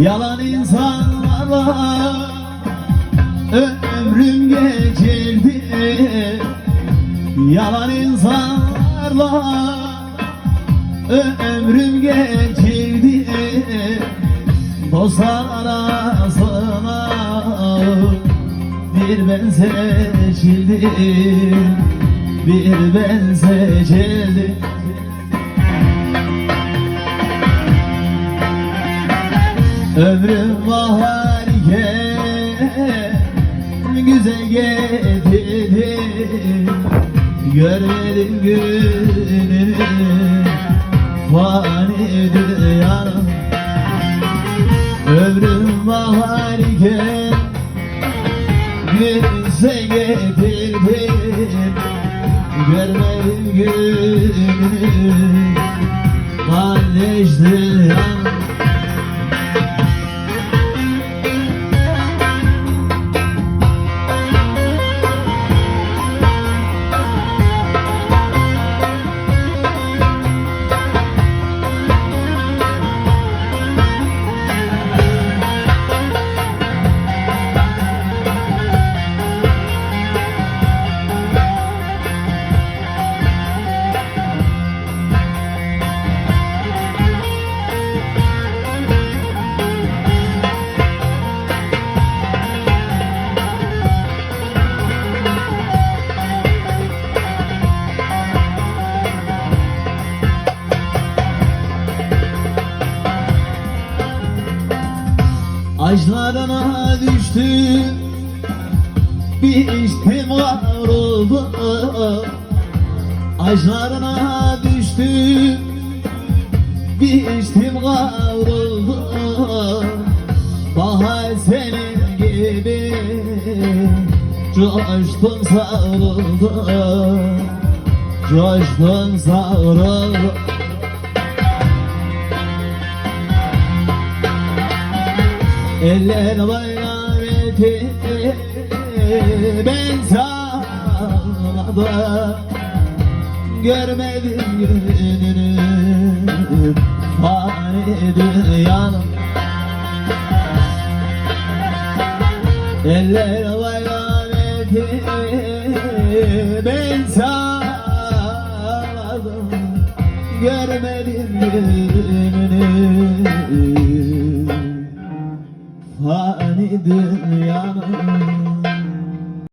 Yalan insanlarla ömrüm geçirdi. Yalan insanlarla ömrüm geçirdi. Dostlar arasına bir ben seçildim. Bir ben seçildim Ömrüm varken güzel getirdim Görmedim gününü fani dünyanın Ömrüm varken güzel getirdim Görmedim gününü Kardeş Acılarına düştüm Bir içtim kavruldu Acılarına düştüm Bir içtim kavruldu Bahar senin gibi Coştum savruldu Coştum savruldu Eller bayram etti Ben sağladım Görmedim gününü Fani dünyanın Eller bayram etti Ben sağladım Görmedim gününü Fani dünyanın